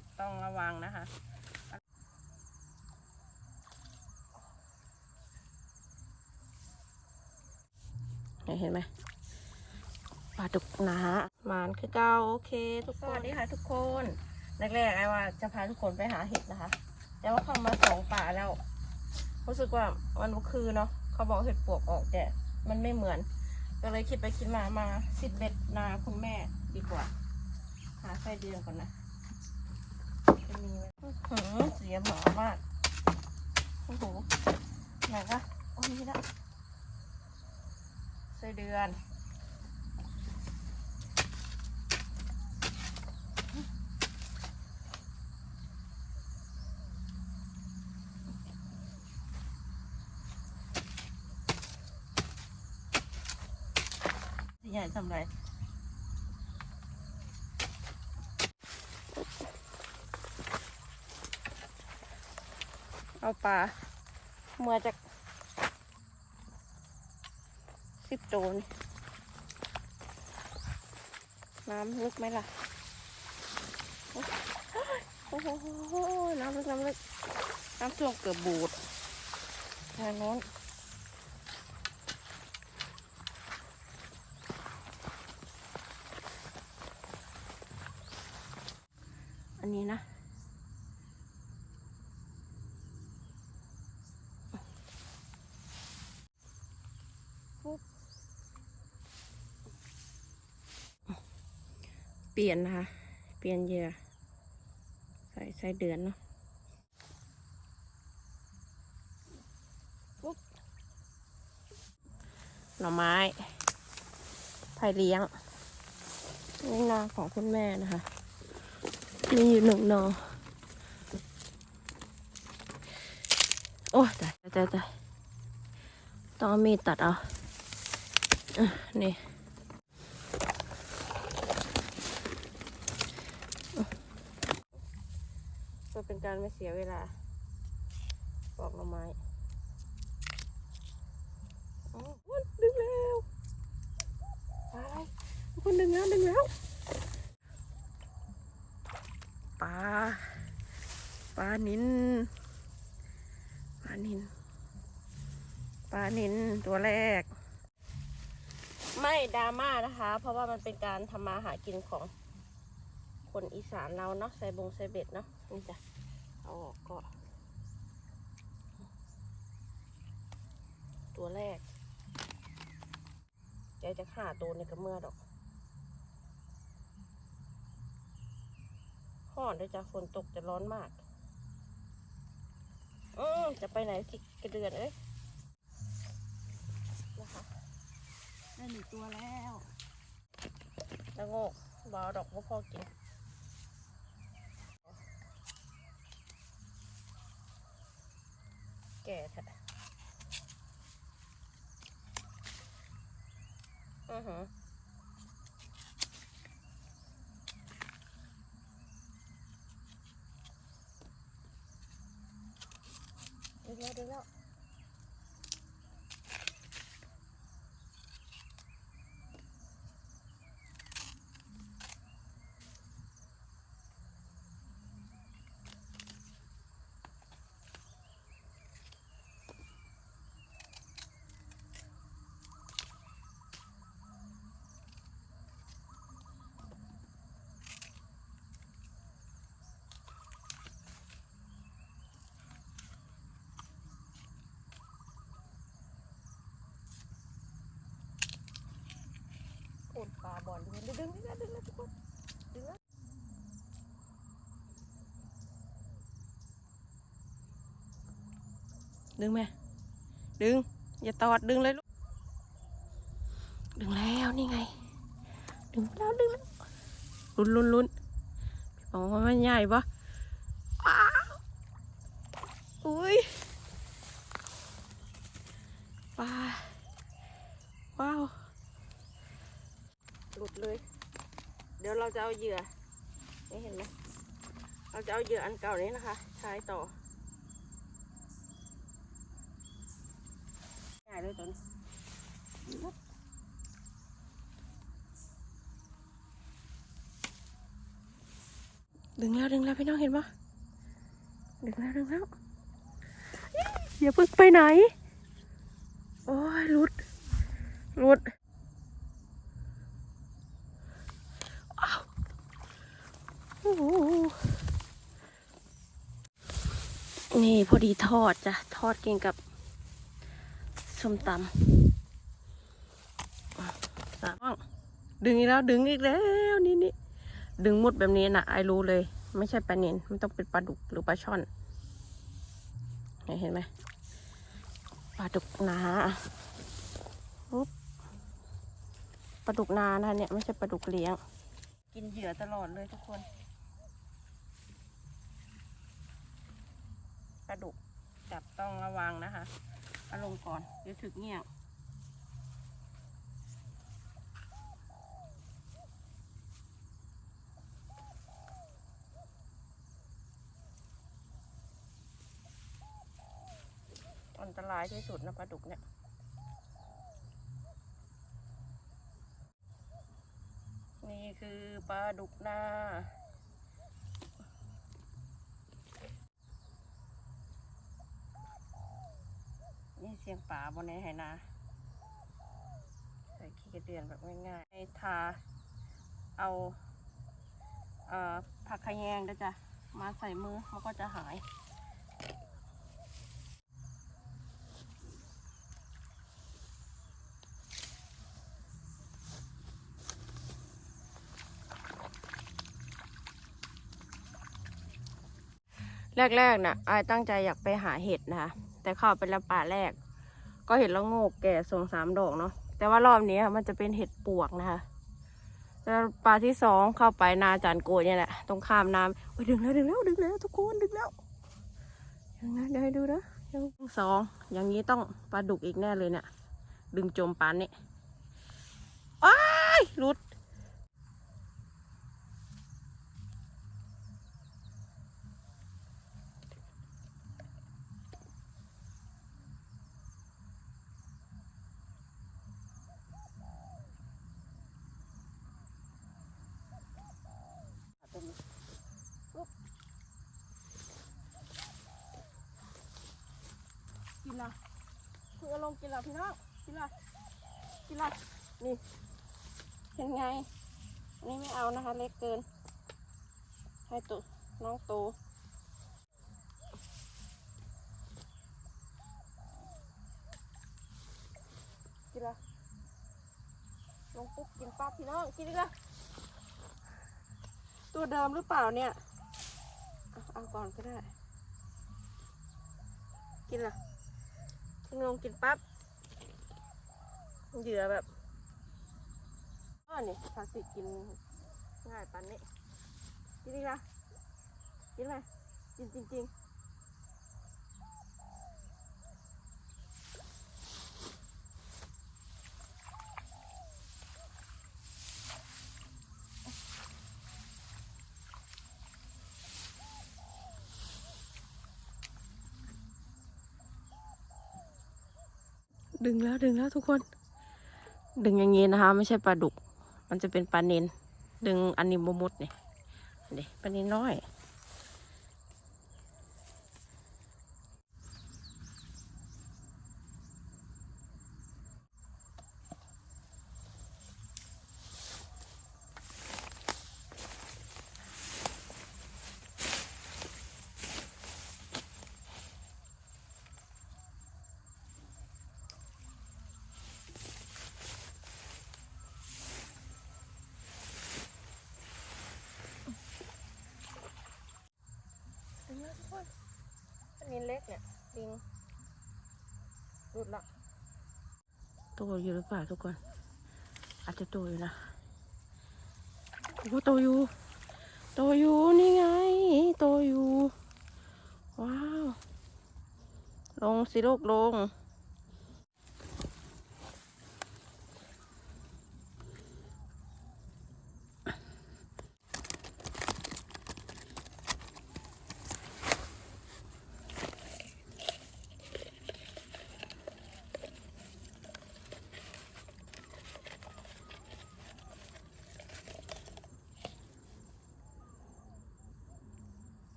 บต้องระวังนะคะ เห็นไหมปลาดุกนะฮะมานคือเก้าโอเค ทุกคนสวัสดีค่ะทุกคนแรกๆไอ้ว่าจะพาทุกคนไปหาเห็ดนะคะ แต่ว่าเข้ามาสองป่าแล้วรู้สึกว่ามันคือเนาะเขาบอกเห็ดปวกออกแต่มันไม่เหมือน ก็เลยคิดไปคิดมามาสิบเบ็ดนาคุณแม่ดีกว่า หาไส้เดือนก่อนนะ มีไหมอื้อหือเสียหมามาก โอ้โห ไหนคะโอ้นี่ละไส้เดือนใหญ่ทำไร เอาปลาเมื่อจากสิบโจนน้ำลึกไหมล่ะ โอ้โห น้ำลึก น้ำลึก น้ำท่วมเกือบบูดทางโน้นอันนี้นะ ปลี่ยนนะคะ เปลี่ยนเหยื่อใส่ใส่เดือนเนาะปุ๊บหน่อไม้ไผ่เลี้ยง นี่นาของคุณแม่นะคะ มีอยู่หนึ่งหนอโอ้ตายตายตายต้องมีดตัดเอาอนี่ พื่อเป็นการไม่เสียเวลาปอกหน่อไม้วันดึงแล้วไปคนดึงแล้วดึงแล้วปลาปลานินปลานินปลานินตัวแรก ไม่ดราม่านะคะ เพราะว่ามันเป็นการทำมาหากินของ คนอีสานเราเนาะใส่บงใส่เบ็ดเนาะนี่จ้ะเอาออกก็ ตัวแรกใจจะฆ่าตัวในกระเมื่อดอกห้อนด้วยจ้ะฝนตกจะร้อนมากอืมจะไปไหนสิกระเดือนเอ้ยนะคะได้หนึ่งตัวแล้วแล้วโงกบเอาดอกว่าพอกิน ก่แท้อือหือ บอลาบอลดึงดึงดึงดึงดึงทุกคนดึงดึงไหมดึง อย่าตอดดึงเลยลูกดึงแล้วนี่ไง ดึงแล้วดึงแล้วลุ้นลุ้นลุ้นพี่บอกว่ามันใหญ่ปะอ้าวอุ้ยปลาว้าว หลุดเลย เดี๋ยวเราจะเอาเหยื่อ นี่เห็นไหมเราจะเอาเหยื่ออันเก่านี้นะคะ ใช้ต่อใหญ่เลยตัวนี้ดึงแล้วดึงแล้วพี่น้องเห็นปะดึงแล้วดึงแล้วอย่าเพิ่งไปไหน โอ้ยหลุดหลุดอ้าวโอ้โห นี่พอดีทอดจ้ะ ทอดกินกับส้มตำสามารถดึงอีกแล้วดึงอีกแล้วนี่นี่ดึงมุดแบบนี้นะไอรู้เลย ไม่ใช่ปลาเนนมันต้องเป็นปลาดุกหรือปลาช่อนเนี่ยเห็นไหมปลาดุกนาปุ๊บปลาดุกนานะเนี่ยไม่ใช่ปลาดุกเลี้ยง กินเหยื่อตลอดเลยทุกคน ปลาดุกจับต้องระวังนะคะเอาลงก่อน เดี๋ยวถึกเงี้ยอันตรายที่สุดนะปลาดุกเนี่ยนี่คือปลาดุกนา เสียงป่าบนในไหนาใส่ขี้กระเดือนแบบง่ายๆให้ทาเอาเอ่อผักขะแยงด้วยจ้ะมาใส่มือมันก็จะหายแรกๆน่ะไอายตั้งใจอยากไปหาเห็ดนะคะ แต่เข้าไปแล้วป่าแรก ก็เห็ดละโงกแก่สองสามดอกเนาะแต่ว่ารอบนี้มันจะเป็นเห็ดปวกนะคะแล้วปลาที่สองเข้าไปนาจานโกยเนี่ยแหละตรงข้ามน้ำโอ้ยดึงแล้วดึงแล้วดึงแล้วทุกคนดึงแล้วยังนะเดี๋ยวให้ดูนะดึงสองอย่างนี้ต้องปลาดุกอีกแน่เลยเนี่ยดึงจมปานนี่อ้ายหลุด ลงกินละพี่น้องกินละกินละนี่เห็นไงนนี้ไม่เอานะคะ เล็กเกิน ให้ตัวน้องโตกินละลงปุ๊บกินปั๊บพี่น้องกินดิละตัวเดิมหรือเปล่าเนี่ยเอาเอาก่อนก็ได้ กินละ ทิ้งลงกินปั๊บเหยื่อแบบอ้อนี่พลาสติกกินง่ายปันนี้กินดีละกินไหมกินจริงๆ ดึงแล้วดึงแล้วทุกคน ดึงอย่างงี้นะคะ ไม่ใช่ปลาดุก มันจะเป็นปลาเนนดึงอันนี้บมดเนี่ยเด็ปลาเนนน้อย ดึงแล้วทุกคนอันนี้เล็กเนี่ยดิง หลุดละโตอยู่หรือเปล่าทุกคน อาจจะโตอยู่นะโอ้โตอยู่ โตอยู่นี่ไง โตอยู่ ว้าว ลงสิลูกลง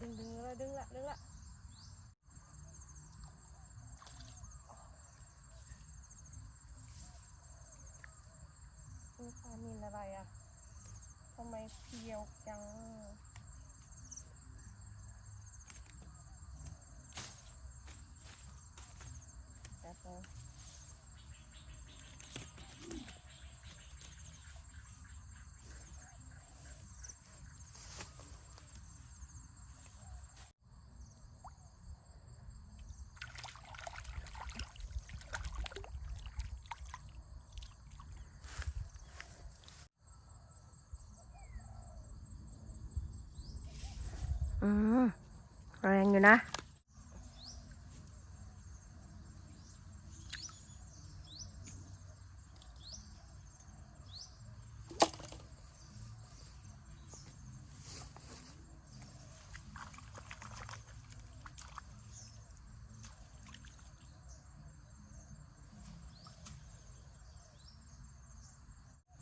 ดึงดึงละดึงละดึงละนี่ปานินอะไรอะทำไมเพียวจัง อืมแรงอยู่นะ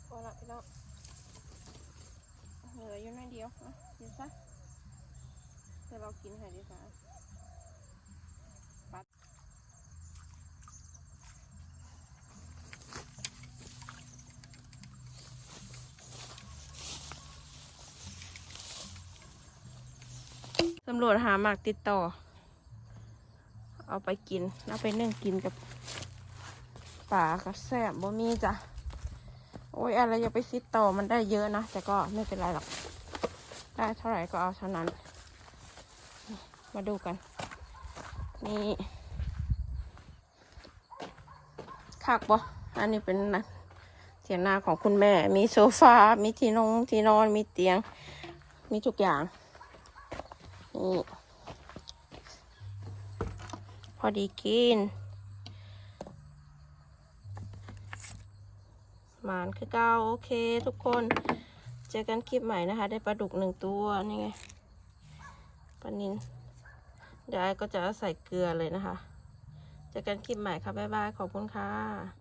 พอละพี่น้องเหลืออยู่น้อยเดียวอะเดี๋ยวซะ เดี๋ยวเรากินให้ดีกว่าปัดตำรวจหาหมากติดต่อ เอาไปกิน เอาไปนึ่งกินกับป่ากับแซบบ่มีจ้ะ โอ้ยอะไรอย่าไปซิดต่อมันได้เยอะนะ แต่ก็ไม่เป็นไรหรอก ได้เท่าไหร่ก็เอาเท่านั้น มาดูกัน นี่คักบ่อันนี้เป็นนะเตียงนาของคุณแม่ มีโซฟา มีที่นงที่นอน มีเตียง มีทุกอย่าง นี่ พอดีกิน หมานคือเก้าโอเคทุกคน เจอกันคลิปใหม่นะคะ ได้ปลาดุกหนึ่งตัว นี่ไงปลานิน เดี๋ยวไอก็จะใส่เกลือเลยนะคะเจอกันคลิปใหม่ค่ะบ๊ายบายขอบคุณค่ะ